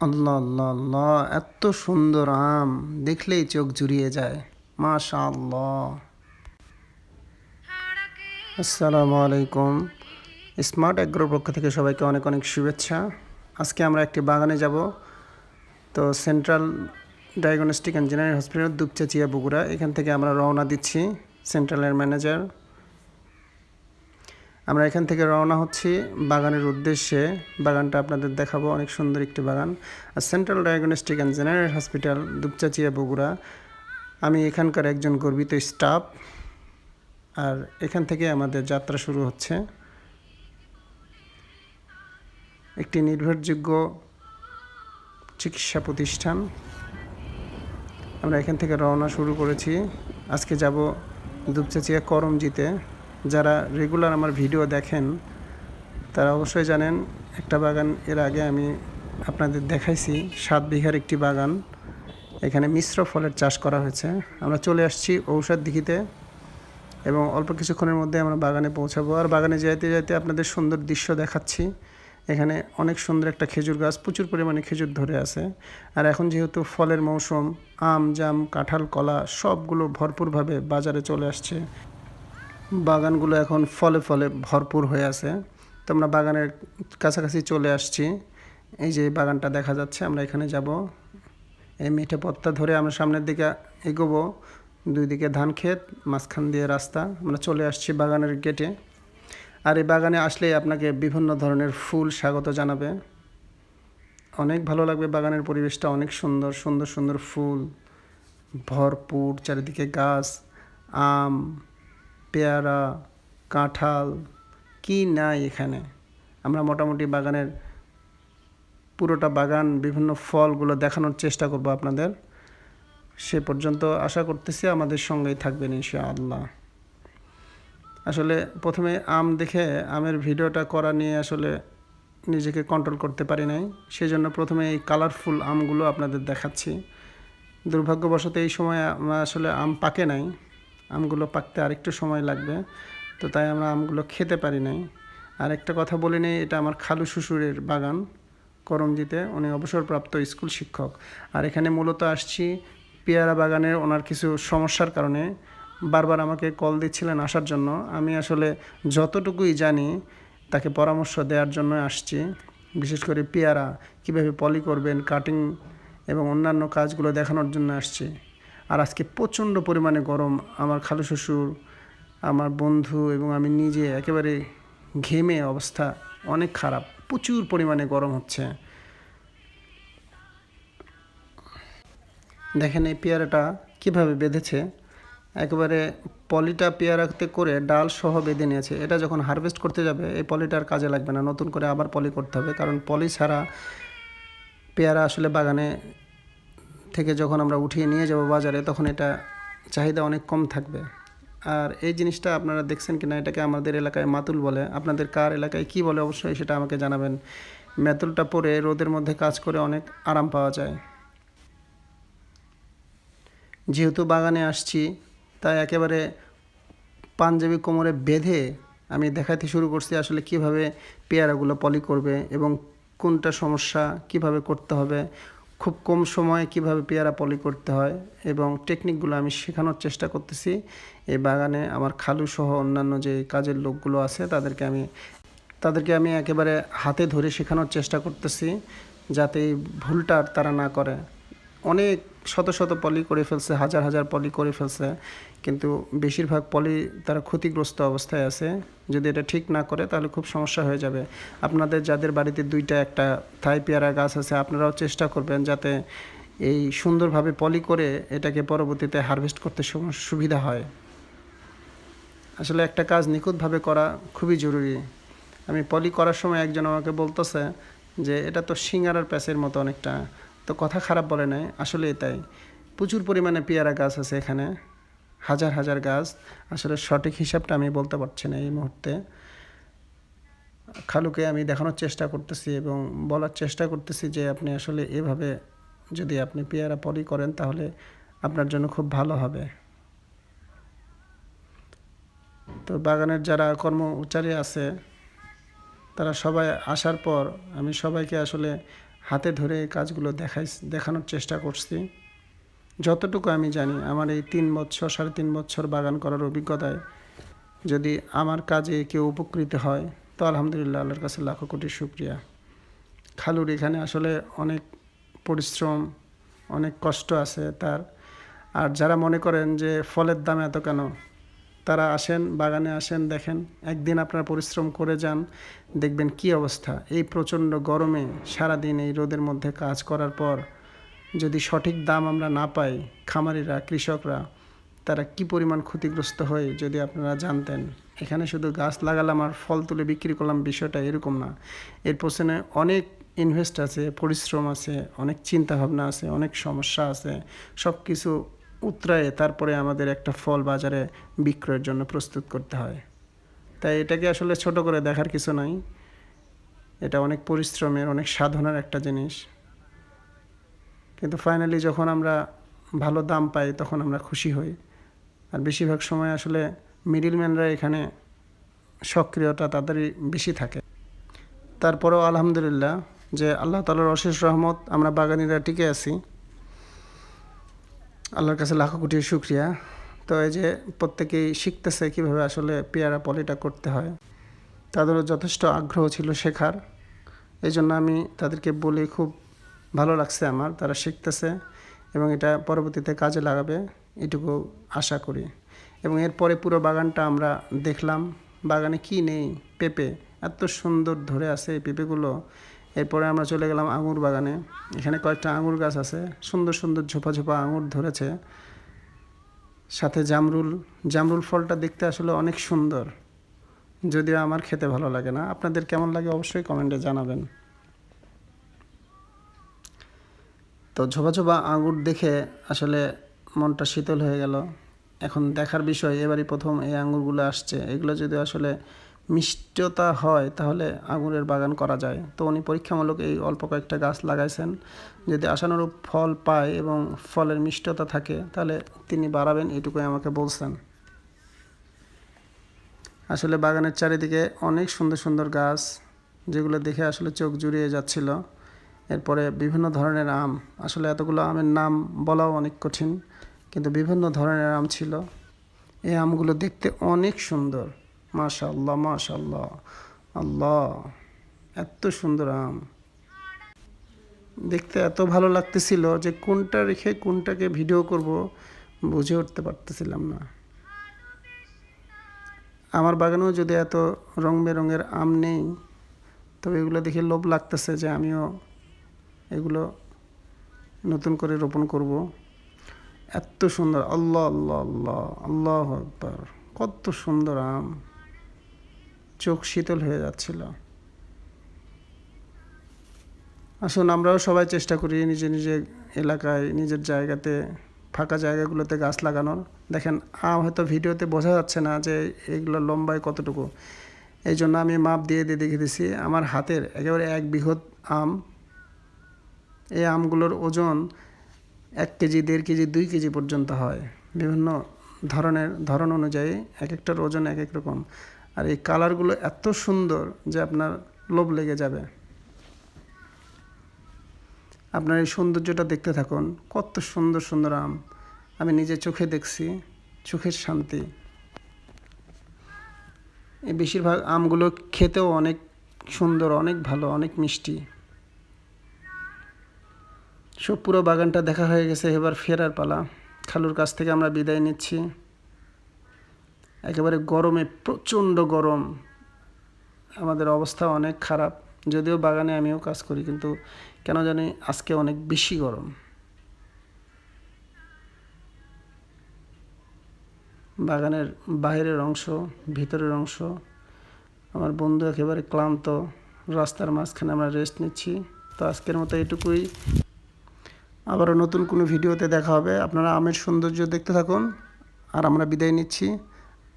আল্লাহ আল্লাহ আল্লাহ, এত সুন্দর আম। দেখলেই চোখ জুড়িয়ে যায়। মাশা আল্লাহ আসসালামু আলাইকুম। স্মার্ট অ্যাগ্রোর পক্ষ থেকে সবাইকে অনেক অনেক শুভেচ্ছা। আজকে আমরা একটি বাগানে যাব। তো central diagnostic engineering hospital, Dupchanchia Bogura. এখান থেকে আমরা রওনা দিচ্ছি সেন্ট্রালের ম্যানেজার। আমরা এখান থেকে রওনা হচ্ছি বাগানের উদ্দেশ্যে। বাগানটা আপনাদের দেখাবো, অনেক সুন্দর একটি বাগান। আর central diagnostic and general hospital Dupchanchia Bogura. আমি এখানকার একজন গর্বিত স্টাফ। আর এখান থেকে আমাদের যাত্রা শুরু হচ্ছে। একটি নির্ভরযোগ্য চিকিৎসা প্রতিষ্ঠান। আমরা এখান থেকে রওনা শুরু করেছি। আজকে যাব দুপচাচিয়া করমজিতে। যারা রেগুলার আমার ভিডিও দেখেন, তারা অবশ্যই জানেন, একটা বাগান এর আগে আমি আপনাদের দেখাইছি, সাত বিঘার একটি বাগান। এখানে মিশ্র ফলের চাষ করা হয়েছে। আমরা চলে আসছি ঔষধ দিঘিতে এবং অল্প কিছুক্ষণের মধ্যে আমরা বাগানে পৌঁছাবো। আর বাগানে যাইতে যাইতে আপনাদের সুন্দর দৃশ্য দেখাচ্ছি। এখানে অনেক সুন্দর একটা খেজুর গাছ, প্রচুর পরিমাণে খেজুর ধরে আছে। আর এখন যেহেতু ফলের মৌসুম, আম, জাম, কাঁঠাল, কলা সবগুলো ভরপুরভাবে বাজারে চলে আসছে। বাগানগুলো এখন ফলে ফলে ভরপুর হয়ে আছে। তো আমরা বাগানের কাছাকাছি চলে আসছি। এই যে বাগানটা দেখা যাচ্ছে, আমরা এখানে যাব। এই মিঠে পথটা ধরে আমরা সামনের দিকে এগোবো। দুই দিকে ধান ক্ষেত, মাঝখান দিয়ে রাস্তা। আমরা চলে আসছি বাগানের গেটে। আর এই বাগানে আসলেই আপনাকে বিভিন্ন ধরনের ফুল স্বাগত জানাবে। অনেক ভালো লাগবে বাগানের পরিবেশটা, অনেক সুন্দর সুন্দর সুন্দর ফুল। ভরপুর, চারিদিকে গাছ, আম পেয়ারা, কাঁঠাল, কি নাই এখানে? আমরা মোটামুটি বাগানের পুরোটা বাগান, বিভিন্ন ফলগুলো দেখানোর চেষ্টা করব আপনাদের। সে পর্যন্ত আশা করতেছি আমাদের সঙ্গেই থাকবেন ইনশা আল্লাহ আসলে প্রথমে আম দেখে আমের ভিডিওটা করা নিয়ে আসলে নিজেকে কন্ট্রোল করতে পারি নাই। সেই জন্য প্রথমে এই কালারফুল আমগুলো আপনাদের দেখাচ্ছি। দুর্ভাগ্যবশত এই সময় আসলে আম পাকে নাই। আমগুলো পাকতে আরেকটু সময় লাগবে। তো তাই আমরা আমগুলো খেতে পারি নাই। আর একটা কথা বলে নেই, এটা আমার খালু শ্বশুরের বাগান করমজিতে উনি অবসরপ্রাপ্ত স্কুল শিক্ষক। আর এখানে মূলত আসছি পেয়ারা বাগানের ওনার কিছু সমস্যার কারণে। বারবার আমাকে কল দিচ্ছিলেন আসার জন্য। আমি আসলে যতটুকুই জানি, তাকে পরামর্শ দেওয়ার জন্য আসছি। বিশেষ করে পেয়ারা, কীভাবে পলি করবেন কাটিং এবং অন্যান্য কাজগুলো দেখানোর জন্য আসছি। আর আজকে প্রচণ্ড পরিমাণে গরম। আমার খালু শ্বশুর, আমার বন্ধু এবং আমি নিজে একেবারে ঘেমে অবস্থা অনেক খারাপ। প্রচুর পরিমাণে গরম হচ্ছে। দেখেন এই পেয়ারাটা কীভাবে বেঁধেছে। একেবারে পলিটা পেয়ারাতে করে ডাল সহ বেঁধে নিয়েছে। এটা যখন হারভেস্ট করতে যাবে, এই পলিটার কাজে লাগবে না। নতুন করে আবার পলি করতে হবে। কারণ পলি ছাড়া পেয়ারা আসলে বাগানে থেকে যখন আমরা উঠিয়ে নিয়ে যাব বাজারে, তখন এটা চাহিদা অনেক কম থাকবে। আর এই জিনিসটা আপনারা দেখছেন কিনা, এটাকে আমাদের এলাকায় মাতুল বলে। আপনাদের কার এলাকায় কি বলে, অবশ্যই সেটা আমাকে জানাবেন। মেতুলটা পরে রোদের মধ্যে কাজ করে অনেক আরাম পাওয়া যায়। যেহেতু বাগানে আসছি, তাই একেবারে পাঞ্জাবি কোমরে বেঁধে আমি দেখাতে শুরু করছি আসলে কীভাবে পেয়ারাগুলো পলি করবে এবং কোনটা সমস্যা, কীভাবে করতে হবে। খুব কম সময়ে কীভাবে পেয়ারা পলি করতে হয় এবং টেকনিকগুলো আমি শেখানোর চেষ্টা করতেছি। এই বাগানে আমার খালু সহ অন্যান্য যে কাজের লোকগুলো আছে, তাদেরকে আমি তাদেরকে আমি একেবারে হাতে ধরে শেখানোর চেষ্টা করতেছি যাতে এই ভুলটা তারা না করে। অনেক শত শত পলি করে ফেলছে, হাজার হাজার পলি করে ফেলছে, কিন্তু বেশিরভাগ পলি তারা ক্ষতিগ্রস্ত অবস্থায় আছে। যদি এটা ঠিক না করে, তাহলে খুব সমস্যা হয়ে যাবে। আপনাদের যাদের বাড়িতে দুইটা, একটা থাই পেয়ারা গাছ আছে, আপনারাও চেষ্টা করবেন যাতে এই সুন্দরভাবে পলি করে এটাকে পরবর্তীতে হারভেস্ট করতে সুবিধা হয়। আসলে একটা কাজ নিখুঁতভাবে করা খুবই জরুরি। আমি পলি করার সময় একজন আমাকে বলতেছে যে, এটা তো সিঙ্গারার প্যাচের মতো অনেকটা। তো কথা খারাপ বলে নাই আসলে তাই। প্রচুর পরিমাণে পেয়ারা গাছ আছে এখানে, হাজার হাজার গাছ। আসলে সঠিক হিসাবটা আমি বলতে পারছি না এই মুহূর্তে। খালুকে আমি দেখানোর চেষ্টা করতেছি এবং বলার চেষ্টা করতেছি যে আপনি আসলে এভাবে যদি আপনি পেয়ারা পলি করেন তাহলে আপনার জন্য খুব ভালো হবে। তো বাগানের যারা কর্মচারী আছে, তারা সবাই আসার পর আমি সবাইকে আসলে হাতে ধরে এই কাজগুলো দেখাই, দেখানোর চেষ্টা করছি। যতটুকু আমি জানি, আমার এই তিন বছর সাড়ে তিন বছর বাগান করার অভিজ্ঞতায় যদি আমার কাজে কেউ উপকৃত হয়, তো আলহামদুলিল্লাহ আল্লাহর কাছে লাখো কোটি শুক্রিয়া। খালুর এখানে আসলে অনেক পরিশ্রম, অনেক কষ্ট আছে তার। আর যারা মনে করেন যে ফলের দাম এত কেন তারা আসেন, বাগানে আসেন, দেখেন, একদিন আপনারা পরিশ্রম করে যান, দেখবেন কি অবস্থা। এই প্রচণ্ড গরমে সারাদিন এই রোদের মধ্যে কাজ করার পর যদি সঠিক দাম আমরা না পাই, খামারিরা, কৃষকরা, তারা কি পরিমাণ ক্ষতিগ্রস্ত হয় যদি আপনারা জানতেন। এখানে শুধু গাছ লাগালাম আর ফল তুলে বিক্রি করলাম বিষয়টা এরকম না। এর পেছনে অনেক ইনভেস্ট আছে, পরিশ্রম আছে, অনেক চিন্তা ভাবনা আছে, অনেক সমস্যা আছে সব কিছু উতরায়ে তারপরে আমাদের একটা ফল বাজারে বিক্রয়ের জন্য প্রস্তুত করতে হয়। তাই এটাকে আসলে ছোট করে দেখার কিছু নাই। এটা অনেক পরিশ্রমের, অনেক সাধনার একটা জিনিস। কিন্তু ফাইনালি যখন আমরা ভালো দাম পাই, তখন আমরা খুশি হই। আর বেশিরভাগ সময় আসলে মিডিলম্যানরা এখানে সক্রিয়তা তাদেরই বেশি থাকে। তারপরেও আলহামদুলিল্লাহ যে আল্লাহ তালার অশেষ রহমত আমরা বাগানিরা টিকে আছি। আল্লাহর কাছে লাখো কোটি শুক্রিয়া। তো এই যে প্রত্যেকেই শিখতেছে কীভাবে আসলে পেয়ারা পলিটা করতে হয়। তাদেরও যথেষ্ট আগ্রহ ছিল শেখার। এই জন্য আমি তাদেরকে বলে, খুব ভালো লাগছে আমার, তারা শিখতেছে এবং এটা পরবর্তীতে কাজে লাগাবে এটুকু আশা করি। এবং এরপরে পুরো বাগানটা আমরা দেখলাম, বাগানে কি নেই, পেঁপে, এত সুন্দর ধরে আছে এই পেঁপেগুলো। এরপরে আমরা চলে গেলাম আঙুর বাগানে। এখানে কয়েকটা আঙুর গাছ আছে। সুন্দর সুন্দর ঝোপা ঝোপা আঙুর ধরেছে। সাথে জামরুল। জামরুল ফলটা দেখতে আসলে অনেক সুন্দর। যদিও আমার খেতে ভালো লাগে না। আপনাদের কেমন লাগে অবশ্যই কমেন্টে জানাবেন। তো ঝোপা ঝোপা আঙুর দেখে আসলে মনটা শীতল হয়ে গেল। এখন দেখার বিষয়, এবারই প্রথম এই আঙুরগুলো আসছে। এগুলো যদি আসলে মিষ্টতা হয়, তাহলে আঙুরের বাগান করা যায়। তো উনি পরীক্ষামূলক এই অল্প কয়েকটা গাছ লাগাইছেন। যদি আশানুরূপ ফল পায় এবং ফলের মিষ্টতা থাকে, তাহলে তিনি বাড়াবেন এটুকুই আমাকে বলছেন। আসলে বাগানের চারিদিকে অনেক সুন্দর সুন্দর গাছ, যেগুলো দেখে আসলে চোখ জুড়িয়ে যাচ্ছিল। এরপরে বিভিন্ন ধরনের আম, আসলে এতগুলো আমের নাম বলাও অনেক কঠিন, কিন্তু বিভিন্ন ধরনের আম ছিল। এই আমগুলো দেখতে অনেক সুন্দর। মাশাল্লাহ মাশাল্লাহ আল্লাহ এত সুন্দর আম দেখতে এত ভালো লাগতেছিল যে কোনটা রেখে কোনটাকে ভিডিও করব বুঝে উঠতে পারতেছিলাম না আমার বাগানেও যদি এত রং বেরঙের আম নেই তবে এগুলো দেখে লোভ লাগতেছে যে আমিও এগুলো নতুন করে রোপণ করব এত সুন্দর আল্লাহ আল্লাহ আল্লাহ আল্লাহ একবার কত সুন্দর আম চোখ শীতল হয়ে যাচ্ছিল। আসুন, আমরাও সবাই চেষ্টা করি নিজে নিজে এলাকায়, নিজের জায়গাতে, ফাঁকা জায়গাগুলোতে গাছ লাগানোর। দেখেন, আম হয়তো ভিডিওতে বোঝা যাচ্ছে না যে এগুলো লম্বায় কতটুকু। এই জন্য আমি মাপ দিয়ে দিয়ে দেখে দিছি, আমার হাতের একেবারে এক বৃহৎ আম। এই আমগুলোর ওজন এক কেজি, দেড় কেজি, দুই কেজি পর্যন্ত হয়। বিভিন্ন ধরনের, ধরন অনুযায়ী এক একটার ওজন এক এক রকম। আর এই কালারগুলো এত সুন্দর যে আপনার লোভ লেগে যাবে। আপনার এই সৌন্দর্যটা দেখতে থাকুন, কত সুন্দর সুন্দর আম। আমি নিজে চোখে দেখছি, চোখের শান্তি। এই বেশিরভাগ আমগুলো খেতেও অনেক সুন্দর, অনেক ভালো, অনেক মিষ্টি। সব পুরো বাগানটা দেখা হয়ে গেছে, এবার ফেরার পালা। খালুর কাছ থেকে আমরা বিদায় নিচ্ছি। একেবারে গরমে, প্রচণ্ড গরম। আমাদের অবস্থা অনেক খারাপ। যদিও বাগানে আমিও কাজ করি, কিন্তু কেন জানি আজকে অনেক বেশি গরম। বাগানের বাইরের অংশ, ভিতরের অংশ, আমার বন্ধু একেবারে ক্লান্ত। রাস্তার মাঝখানে আমরা রেস্ট নিচ্ছি। তো আজকের মতো এটুকুই। আবারও নতুন কোনো ভিডিওতে দেখা হবে। আপনারা আমের সৌন্দর্য দেখতে থাকুন। আর আমরা বিদায় নিচ্ছি।